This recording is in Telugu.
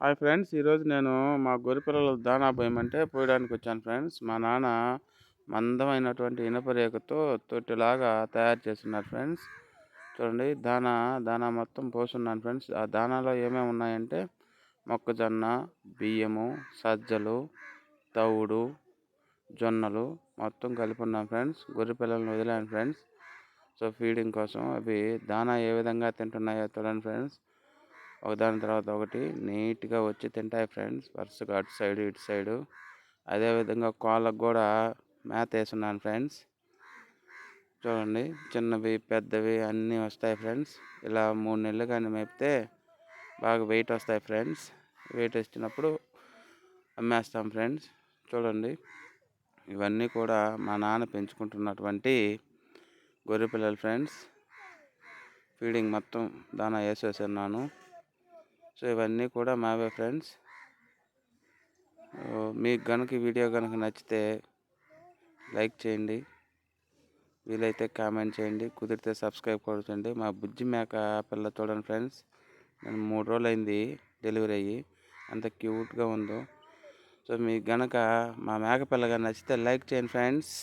హాయ్ ఫ్రెండ్స్ ఈరోజు నేను మా గొర్రె దానా పోయమంటే పోయడానికి వచ్చాను ఫ్రెండ్స్. మా నాన్న మందమైనటువంటి ఇనుప రేకుతో తొట్టిలాగా తయారు చేస్తున్నారు ఫ్రెండ్స్. చూడండి దానా దానా మొత్తం పోస్తున్నాను ఫ్రెండ్స్. ఆ దానాలో ఏమేమి ఉన్నాయంటే మొక్కజొన్న బియ్యము సజ్జలు తవుడు జొన్నలు మొత్తం కలిపి ఉన్నాం ఫ్రెండ్స్. గొర్రెపిల్లలను వదిలాను ఫ్రెండ్స్. సో ఫీడింగ్ కోసం అవి దానా ఏ విధంగా తింటున్నాయో చూడండి ఫ్రెండ్స్. ఒకదాని తర్వాత ఒకటి నీట్గా వచ్చి తింటాయి ఫ్రెండ్స్. వరుసగా అటు సైడు ఇటు సైడు. అదేవిధంగా కోళ్ళకు కూడా మేత వేసున్నాను ఫ్రెండ్స్. చూడండి చిన్నవి పెద్దవి అన్నీ వస్తాయి ఫ్రెండ్స్. ఇలా మూడు నెలలు కానీ మేపితే బాగా వెయిట్ వస్తాయి ఫ్రెండ్స్. వెయిట్ వచ్చినప్పుడు అమ్మేస్తాం ఫ్రెండ్స్. చూడండి ఇవన్నీ కూడా మా నాన్న పెంచుకుంటున్నటువంటి గొర్రె పిల్లలు ఫ్రెండ్స్. ఫీడింగ్ మొత్తం దానా వేసేస్తున్నాను. సో ఇవన్నీ కూడా మావే ఫ్రెండ్స్. మీకు కనుక వీడియో కనుక నచ్చితే లైక్ చేయండి. వీలైతే కామెంట్ చేయండి. కుదిరితే సబ్స్క్రైబ్ కొడుతుంది మా బుజ్జి మేక పిల్ల చూడండి ఫ్రెండ్స్. నేను మూడు రోజులు అయింది డెలివరీ అయ్యి. అంత క్యూట్గా ఉందో. సో మీకు గనక మా మేక పిల్లగా నచ్చితే లైక్ చేయండి ఫ్రెండ్స్.